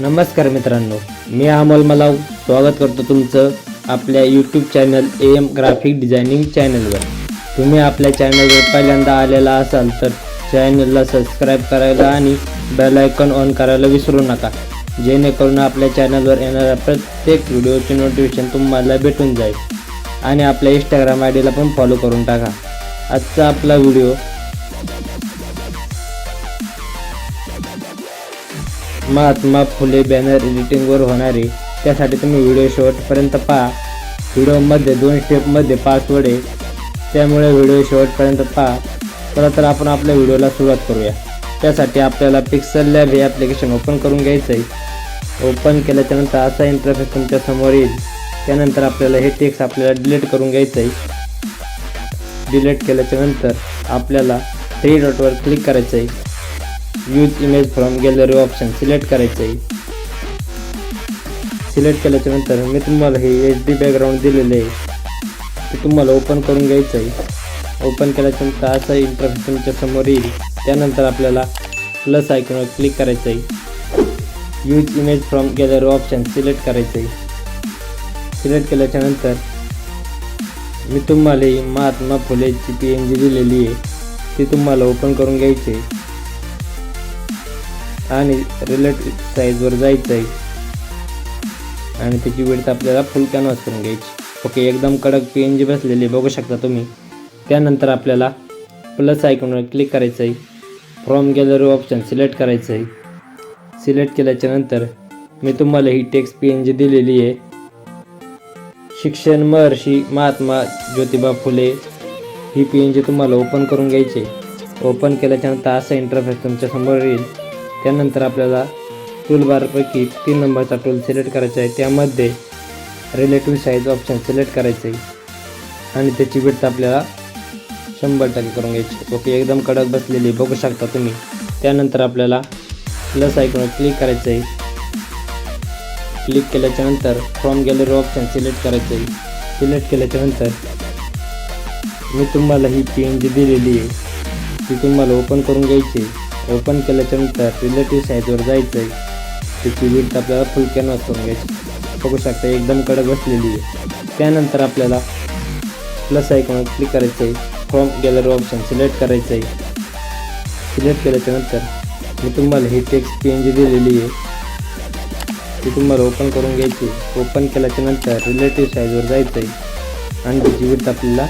नमस्कार मित्रांनो मी अमोल मलाव. स्वागत करतो तुमचं आपल्या YouTube channel A M graphic designing चॅनलवर तुम्ही आपल्या चॅनलवर पहिल्यांदा आलेला असाल तर चॅनलला सबस्क्राईब करायला आणि बेल आयकॉन ऑन करायला विसरू नका. जेणेकरून आपल्या चॅनलवर येणाऱ्या प्रत्येक व्हिडिओचे नोटिफिकेशन तुम्हाला भेटून जाईल. आणि आपल्या इंस्टाग्राम आय डीला पण फॉलो करून टाका. आजचा आपला व्हिडिओ महात्मा फुले बॅनर एडिटिंगवर होणारे त्यासाठी तुम्ही व्हिडिओ शेवटपर्यंत पहा. व्हिडिओमध्ये दोन स्टेपमध्ये पासवर्ड आहे. त्यामुळे व्हिडिओ शेवटपर्यंत पहा. चला तर आपण आपल्या व्हिडिओला सुरुवात करूया. त्यासाठी आपल्याला पिक्सल लॅब हे ॲप्लिकेशन ओपन करून घ्यायचं आहे ओपन केल्याच्यानंतर असा इंटरफेस तुमच्यासमोर येईल. त्यानंतर आपल्याला हे टेक्स्ट आपल्याला डिलीट करून घ्यायचं आहे डिलीट केल्याच्यानंतर आपल्याला थ्री डॉटवर क्लिक करायचं आहे use image from gallery option select करायचं आहे सिलेक्ट केल्याच्यानंतर मी तुम्हाला हे एच डी बॅकग्राऊंड दिलेले आहे. ते तुम्हाला ओपन करून घ्यायचं आहे ओपन केल्याच्यानंतर असं इंटरफेस तुमच्यासमोर येईल. त्यानंतर आपल्याला प्लस आयकॉनवर क्लिक करायचं आहे use image from gallery option select करायचं आहे सिलेक्ट केल्याच्यानंतर मी तुम्हाला ही महात्मा फुलेची पी एन जी दिलेली आहे. ती तुम्हाला ओपन करून घ्यायची आहे आणि रिलेटिव साईजवर जायचं आहे आणि त्याची वेळ आपल्याला फुल कॅनव्हास करून घ्यायची. ओके एकदम कडक पी एन जी बसलेली आहे, बघू शकता तुम्ही. त्यानंतर आपल्याला प्लस आयकॉनवर क्लिक करायचं आहे फ्रॉम गॅलरी ऑप्शन सिलेक्ट करायचं आहे सिलेक्ट केल्याच्यानंतर मी तुम्हाला ही टेक्स्ट पी एन जी दिलेली आहे. शिक्षण महर्षी महात्मा ज्योतिबा फुले ही पी एन जी तुम्हाला ओपन करून घ्यायची आहे. ओपन केल्याच्यानंतर असा इंटरफेस तुमच्यासमोर येईल. त्यानंतर आपल्याला टूलबारपैकी तीन नंबरचा टूल सिलेक्ट करायचा आहे. त्यामध्ये रिलेटिव्ह साईज ऑप्शन सिलेक्ट करायचं आहे. आणि त्याची विड्थ आपल्याला शंभर टक्के करून घ्यायची ओके एकदम कडक बसलेली बघू शकता तुम्ही. त्यानंतर आपल्याला प्लस आयकॉनवर क्लिक करायचं आहे. क्लिक केल्याच्यानंतर फ्रॉम गॅलरी ऑप्शन सिलेक्ट करायचं आहे. सिलेक्ट केल्याच्यानंतर मी तुम्हाला ही पी एन जी दिलेली आहे. ती तुम्हाला ओपन करून घ्यायची आहे. ओपन केल्याच्यानंतर रिलेटिव्ह साईजवर जायचं आहे त्याची विड्थ आपल्याला फुल कॅनवास करून घ्यायची. बघू शकता एकदम कडक बसलेली आहे. त्यानंतर आपल्याला प्लस आयकॉन क्लिक करायचं आहे फ्रॉम गॅलरी ऑप्शन सिलेक्ट करायचं आहे सिलेक्ट केल्याच्यानंतर मी तुम्हाला ही टेक्स्ट पी एन जी दिलेली आहे. ती तुम्हाला ओपन करून घ्यायची. ओपन केल्याच्यानंतर रिलेटिव्ह साईजवर जायचं आहे आणि त्याची विड्थ आपल्याला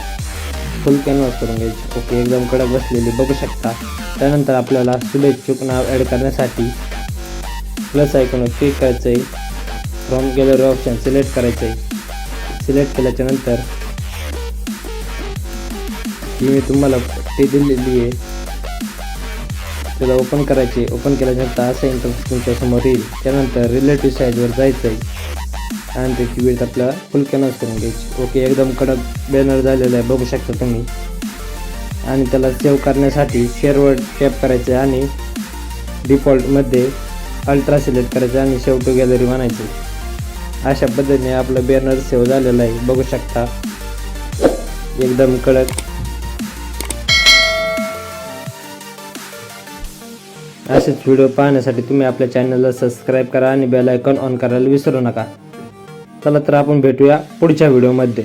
फुल कॅनवास करून घ्यायची. ओके एकदम कडक बसलेली बघू शकता. त्यानंतर आपल्याला शुभेच्छुक नाव ॲड करण्यासाठी प्लस ऐकून क्लिक करायचं आहे फ्रॉम गॅलरी ऑप्शन सिलेक्ट करायचं आहे सिलेक्ट केल्याच्यानंतर नंतर मी तुम्हाला ते दिलेली आहे. त्याला ओपन करायचे. ओपन केल्यानंतर असं इंटरफेस तुमच्यासमोर येईल. त्यानंतर रिलेटिव्ह साईजवर जायचं आहे आणि त्याची वेळ आपल्याला फुल कॅनव्हास करून घ्यायची. ओके एकदम कडक बॅनर झालेला आहे. बघू शकता तुम्ही. आणि त्याला सेव्ह करण्यासाठी शेअरवर टॅप करायचे आणि डिफॉल्टमध्ये अल्ट्रा सिलेक्ट करायचं आणि सेव्ह टू गॅलरी म्हणायची. अशा पद्धतीने आपलं बॅनर सेव्ह झालेलं आहे. बघू शकता. एकदम कडक. असेच व्हिडिओ पाहण्यासाठी तुम्ही आपल्या चॅनलला सबस्क्राईब करा आणि बेल आयकॉन ऑन करायला विसरू नका. चला तर आपण भेटूया पुढच्या व्हिडिओमध्ये